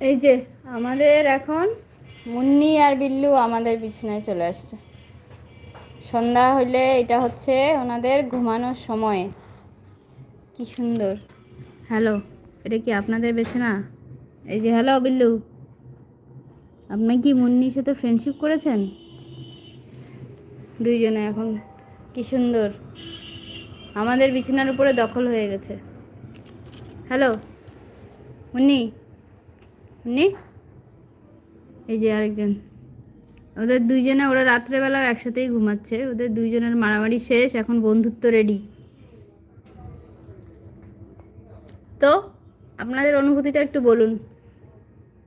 এই যে, আমাদের এখন মুন্নি আর বিল্লু আমাদের বিছানায় চলে আসছে। সন্ধ্যা হইলে এটা হচ্ছে ওনাদের ঘুমানোর সময়। কি সুন্দর। হ্যালো, এটা কি আপনাদের বিছানা? এই যে, হ্যালো বিল্লু, আপনি কি মুন্নির সাথে ফ্রেন্ডশিপ করেছেন? দুইজনে এখন, কি সুন্দর। আমাদের বিছানার উপরে দখল হয়ে গেছে। হ্যালো, মুন্নি? মুন্নি এই যে আরেকজন। ওদের দুইজনে, ওরা রাত্রেবেলা একসাথেই ঘুমাচ্ছে। ওদের দুইজনের মারামারি শেষ, এখন বন্ধুত্ব রেডি তো, আপনাদের অনুভূতিটা একটু বলুন।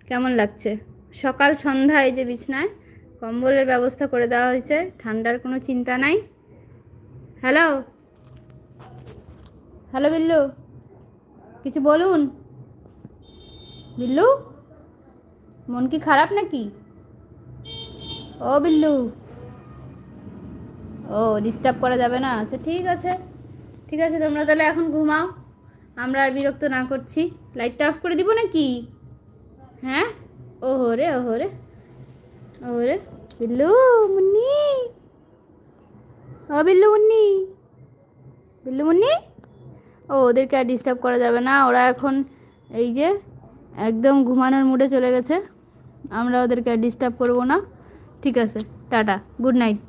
কেমন লাগছে? সকাল সন্ধ্যা, এই যে বিছনায়, কম্বলের ব্যবস্থা করে দেওয়া হয়েছে। ঠান্ডার কোনো চিন্তা নাই। Hello hello Billu? কিছু বলুন? বিল্লু? মন কি খারাপ নাকি? ও বিল্লু। ও ডিস্টার্ব করা যাবে না। আচ্ছা ঠিক আছে। ঠিক আছে, তোমরা তাহলে এখন ঘুমাও। আমরা আর বিরক্ত না করছি। লাইটটা অফ করে দিব নাকি? হ্যাঁ? ওহো রে ওহো রে। ওহো রে। বিল্লু, মুন্নি। ও বিল্লু, মুন্নি। বিল্লু, মুন্নি। ও, ওদেরকে আর ডিস্টার্ব করা যাবে না। ওরা এখন এই যে একদম ঘুমানোর মুডে চলে গেছে। আমরা ওদেরকে ডিস্টার্ব করব না। ঠিক আছে, টাটা গুড নাইট